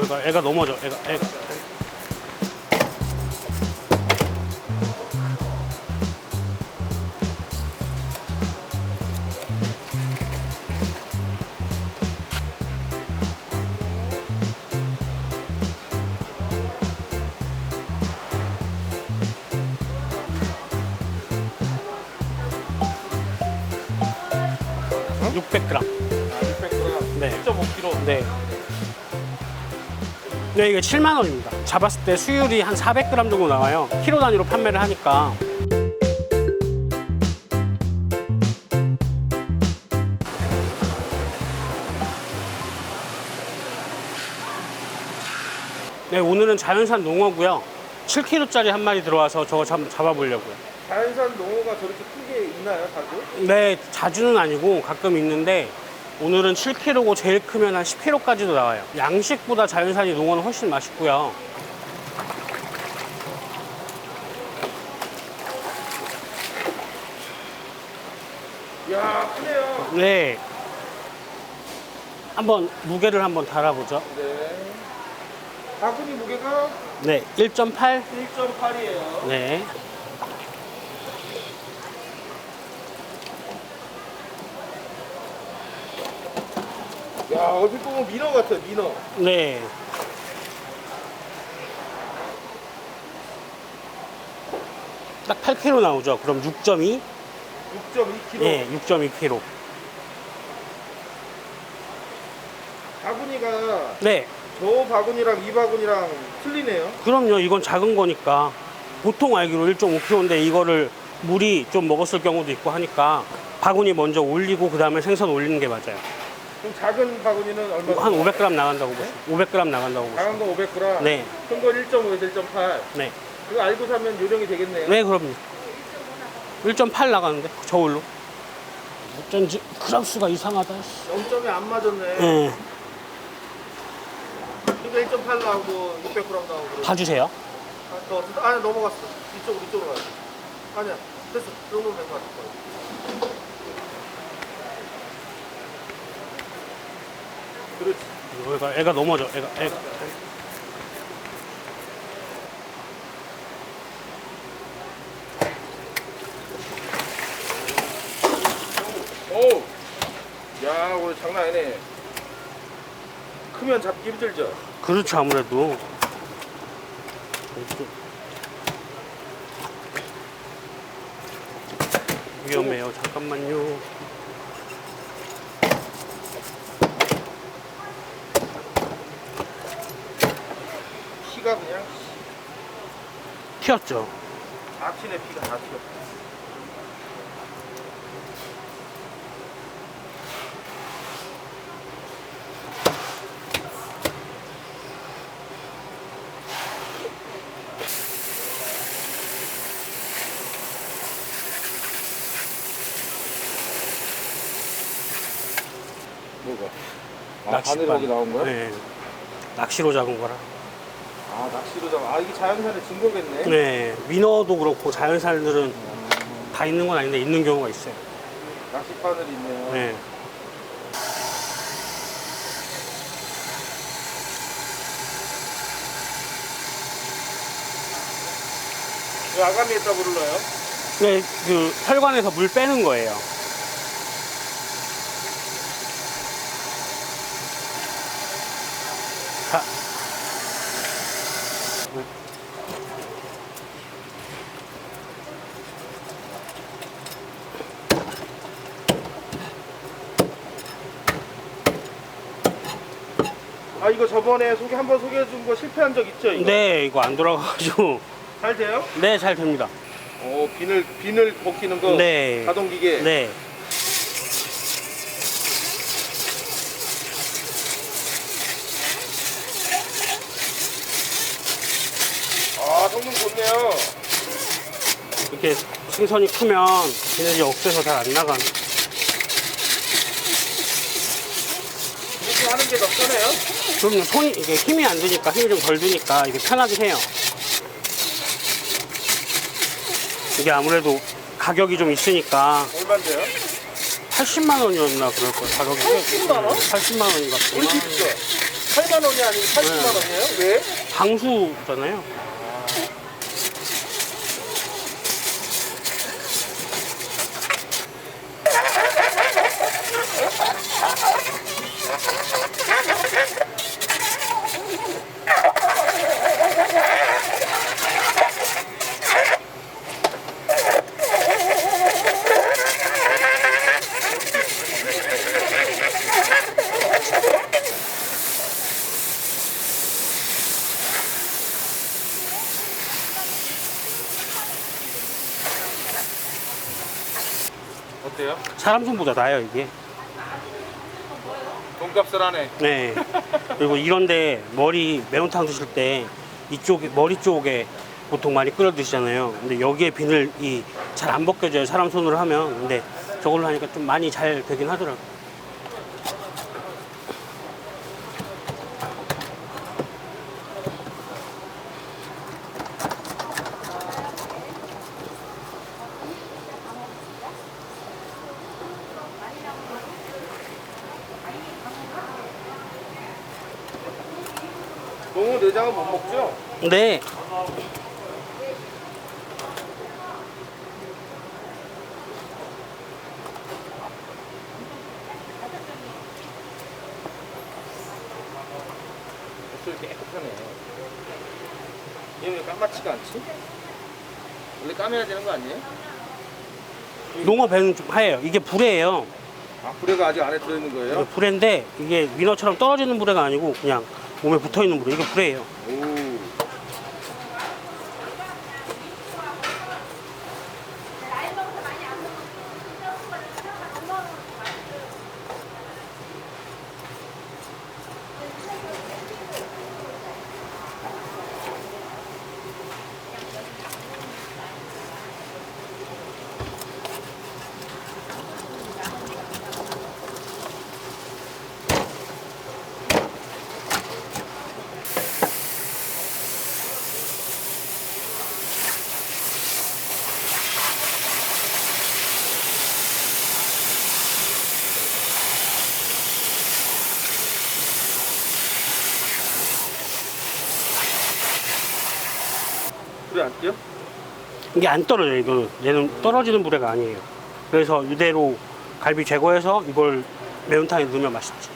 애가, 애가 넘어져. 애가, 애가. 네, 이게 7만 원입니다. 잡았을 때 수율이 한 400g 정도 나와요. 키로 단위로 판매를 하니까. 네, 오늘은 자연산 농어고요. 7kg짜리 한 마리 들어와서 저거 잡, 잡아보려고요. 자연산 농어가 저렇게 크게 있나요, 자주? 네, 자주는 아니고 가끔 있는데 오늘은 7kg고 제일 크면 한 10kg까지도 나와요. 양식보다 자연산이 농어는 훨씬 맛있고요. 이야, 크네요. 네. 한번 무게를 한번 달아보죠. 네. 바구니 무게가 네, 1.8. 1.8이에요. 네. 야, 얼핏 보면 민어 같아요, 민어. 네. 딱 8kg 나오죠. 그럼 6.2? 6.2kg. 네, 6.2kg. 바구니가 네. 저 바구니랑 이 바구니랑 틀리네요. 그럼요. 이건 작은 거니까. 보통 알기로 1.5kg인데 이거를 물이 좀 먹었을 경우도 있고 하니까 바구니 먼저 올리고 그 다음에 생선 올리는 게 맞아요. 그럼 작은 바구니는 얼마? 한 500g 나간다고 보시면 500g 나간다고 보시면 작은 거 500g. 네. 큰 거 1.5에서 1.8. 네. 그거 알고 사면 요령이 되겠네요. 네, 그럼요. 1.8 나가는데 저울로. 어쩐지 그람 수가 이상하다. 0점이 안 맞았네. 네. 그러니까 1.8 나오고 600g 나오고. 그러고. 봐주세요. 아, 더, 더, 아니 넘어갔어. 이쪽으로 이쪽으로 가야 돼. 아니야. 됐어. 이 정도면 될것 같아. 그렇지. 애가, 애가 넘어져. 애가, 애가. 오. 야 오늘 장난 아니네. 크면 잡기 힘들죠. 그렇죠, 아무래도. 위험해요. 잠깐만요. 피가 그냥 튀었죠. 다 튀네 피가 다 튀어. 뭐가? 아, 낚싯반. 바늘이 나온 거야? 네. 낚시로 잡은 거라. 아 낚시로 잡아. 아 이게 자연산에 진 거겠네. 네. 민어도 그렇고 자연산들은 다 있는 건 아닌데 있는 경우가 있어요. 낚시 바늘이 있네요. 네. 왜 아가미에다 불러요? 네, 그 혈관에서 물 빼는 거예요. 저번에 소개 한번 소개해 준 거 실패한 적 있죠? 이거? 네, 이거 안 돌아가가지고. 잘 돼요? 네, 잘 됩니다. 어 비늘 비늘 벗기는 거. 네. 자동 기계. 네. 아 성능 좋네요. 이렇게 생선이 크면 비늘이 억세서 잘 안 나가는. 이렇게 하는 게 더 편해요? 그럼요, 손이, 이게 힘이 안 드니까, 힘이 좀 덜 드니까 이게 편하긴 해요. 이게 아무래도 가격이 좀 있으니까 얼마인데요? 80만 원이었나 그럴 거예요. 가격이 80만 원? 80만 원인가. 비싸? 8만 원이 아니고 80만 원이에요? 왜? 방수잖아요. 사람 손보다 나아요 이게. 돈값을 하네. 네. 그리고 이런데 머리 매운탕 드실 때 이쪽에 머리 쪽에 보통 많이 끓여 드시잖아요. 근데 여기에 비늘이 잘 안 벗겨져요. 사람 손으로 하면. 근데 저걸로 하니까 좀 많이 잘 되긴 하더라고요. 너무 내장은 못 먹죠? 근데 목소리 깨끗하네. 얘왜 까맣지가 않지? 원래 까매야 되는 거 아니에요? 농어 배는 좀 하얘요. 이게 불에예요. 아, 불에가 아직 안에 들어있는 거예요? 불에인데 이게 위너처럼 떨어지는 불에가 아니고 그냥 몸에 붙어 있는 불에. 이게 불에예요. 오. 불에 안 띄어? 이게 안 떨어져요. 이거는 얘는 떨어지는 불에가 아니에요. 그래서 이대로 갈비 제거해서 이걸 매운탕에 넣으면 맛있지.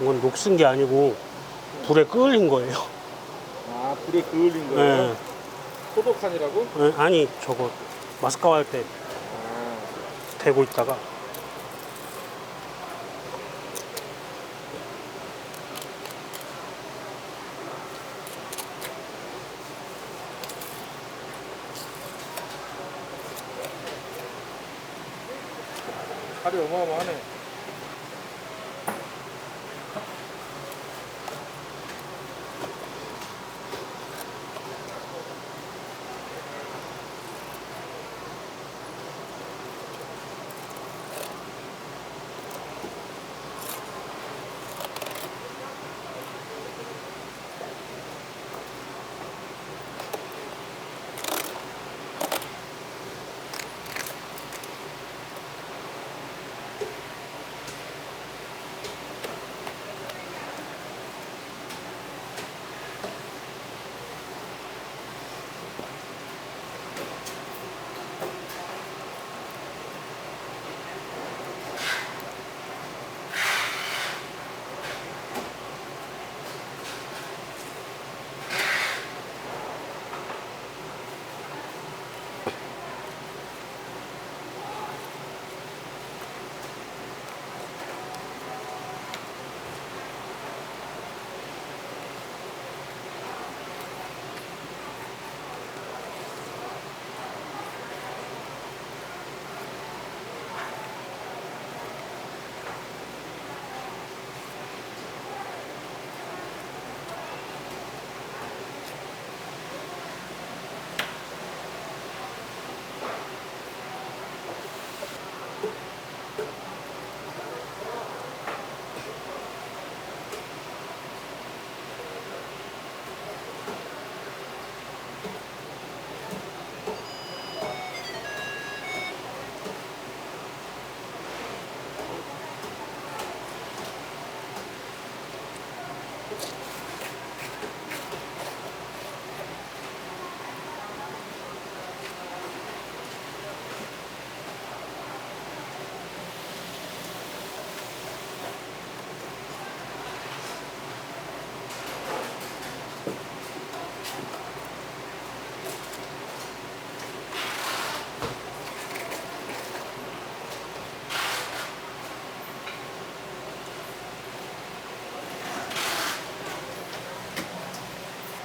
이건 녹슨 게 아니고 불에 끓인 거예요. 아, 불에 그을린 예. 거예요? 소독한이라고? 예, 아니 저거 마스카와 할 때 아. 대고 있다가 살이 어마어마하네.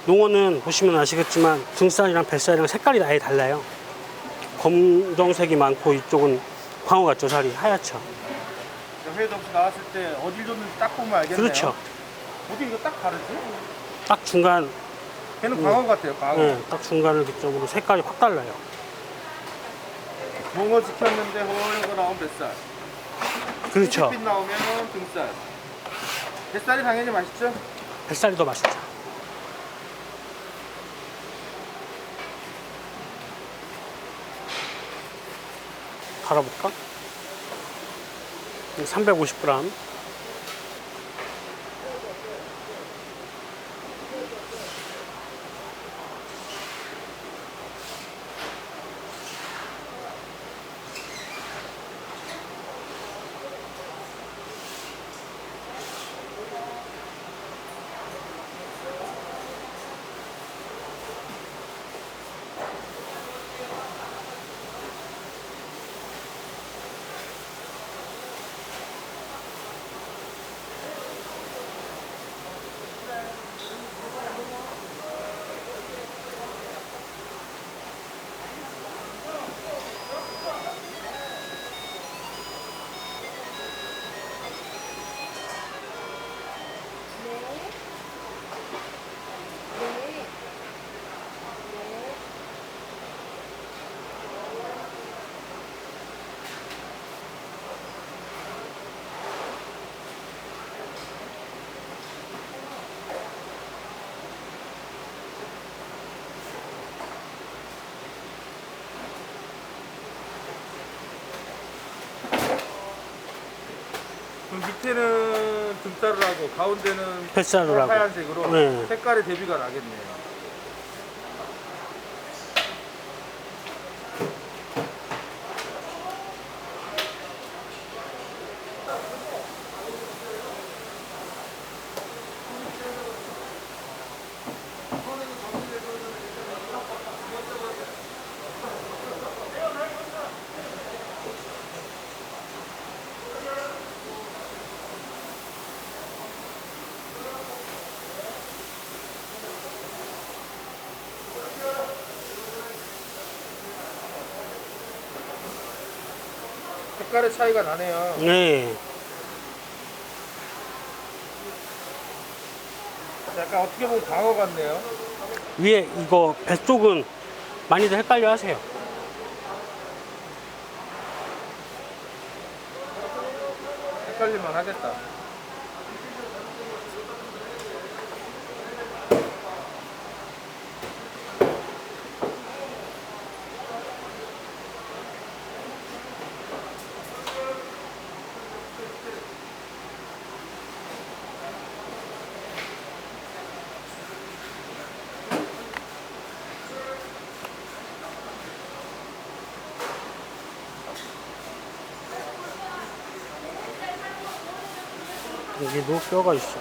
농어는 보시면 아시겠지만 등살이랑 뱃살이랑 색깔이 아예 달라요. 검정색이 많고 이쪽은 광어 같죠 살이 하얗죠. 회도 나왔을 때 어딜 줬는지 딱 보면 알겠네요. 그렇죠. 어디 이거 딱 다르지? 딱 중간, 걔는 광어 같아요. 광어. 네, 딱 중간을 기점으로 색깔이 확 달라요. 농어 지켰는데 허연거 나온 뱃살. 그렇죠. 빛 나오면 등살. 뱃살이 당연히 맛있죠? 뱃살이 더 맛있죠. 갈아볼까? 350g. 그럼 등살을 하고 가운데는 뱃살을 하고. 하얀색으로 네. 색깔의 대비가 나겠네요. 색깔의 차이가 나네요. 네. 약간 어떻게 보면 광어 같네요. 위에 이거 뱃 쪽은 많이들 헷갈려 하세요. 헷갈릴만 하겠다. 여기도 뼈가 있어.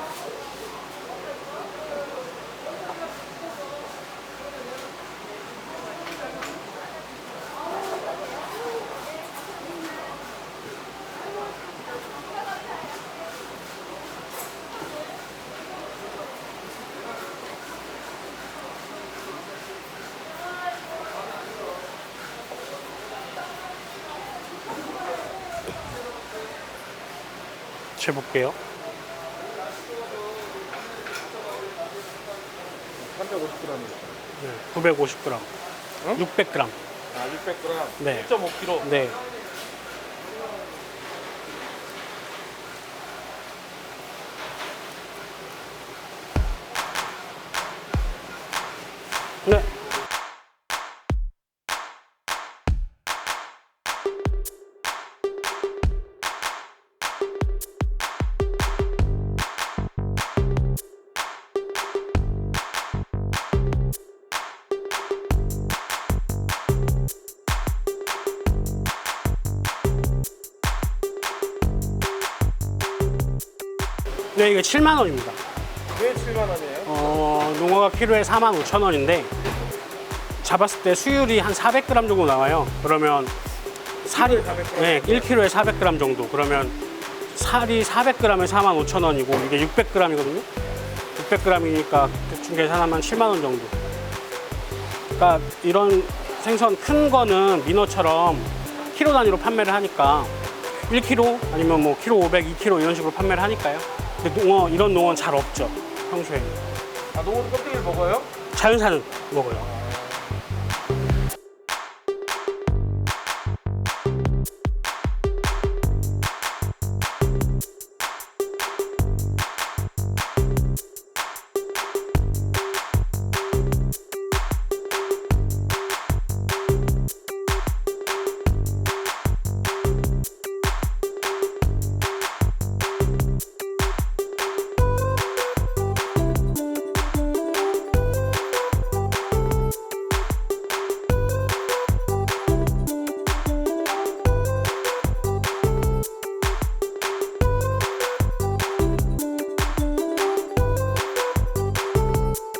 재볼게요. 350g이요. 네, 950g. 어? 600g. 아, 600g. 네. 1.5kg. 네. 네. 네, 이게 7만 원입니다. 왜 7만 원이에요? 어, 농어가 키로에 4만 5천 원인데 잡았을 때 수율이 한 400g 정도 나와요. 그러면 살이 400g? 네, 1kg에 400g 정도. 그러면 살이 400g에 4만 5천 원이고 이게 600g이거든요. 600g이니까 대충 계산하면 7만 원 정도. 그러니까 이런 생선 큰 거는 민어처럼 키로 단위로 판매를 하니까 1kg 아니면 뭐 키로 500, 2kg 이런 식으로 판매를 하니까요. 근데 농어 이런 농어는 잘 없죠. 평소에 아 농어도 껍데기를 먹어요? 자연산은 먹어요.